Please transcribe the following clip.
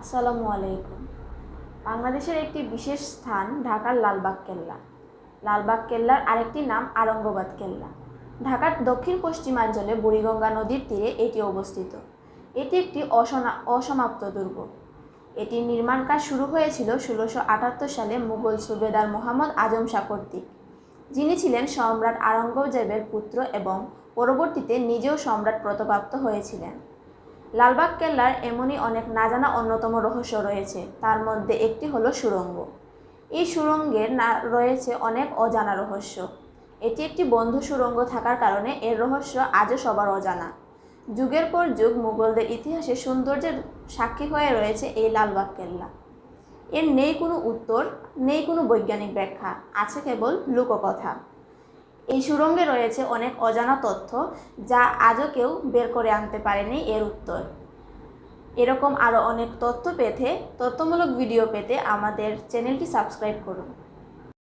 আসসালামু আলাইকুম। বাংলাদেশের একটি বিশেষ স্থান ঢাকার লালবাগ কেল্লা। লালবাগ কেল্লার আরেকটি নাম আরঙ্গবাদ কেল্লা। ঢাকার দক্ষিণ পশ্চিমাঞ্চলে বুড়িগঙ্গা নদীর তীরে এটি অবস্থিত। এটি একটি অসনা, অসমাপ্ত দুর্গ। এটির নির্মাণ কাজ শুরু হয়েছিল ষোলোশো আটাত্তর সালে মুঘল সুবেদার মোহাম্মদ আজম শাহ কর্তৃক। যিনি ছিলেন সম্রাট আরঙ্গজেবের পুত্র এবং পরবর্তীতে নিজেও সম্রাট প্রতপ্রাপ্ত হয়েছিলেন। লালবাগ কেল্লার এমনই অনেক না জানা অন্যতম রহস্য রয়েছে। তার মধ্যে একটি হলো সুড়ঙ্গ এই সুড়ঙ্গের না, রয়েছে অনেক অজানা রহস্য। এটি একটি বন্ধু সুরঙ্গ থাকার কারণে এর রহস্য আজও সবার অজানা। যুগের পর যুগ মুঘলদের ইতিহাসে সৌন্দর্যের সাক্ষী হয়ে রয়েছে এই লালবাগ কেল্লা। এর নেই কোনো উত্তর, নেই কোনো বৈজ্ঞানিক ব্যাখ্যা, আছে কেবল লোককথা। এই সুরঙ্গে রয়েছে অনেক অজানা তথ্য যা আজও কেউ বের করে আনতে পারেনি এর উত্তর। এরকম আরও অনেক তথ্য পেতে তথ্যমূলক ভিডিও পেতে আমাদের চ্যানেলটি সাবস্ক্রাইব করুন।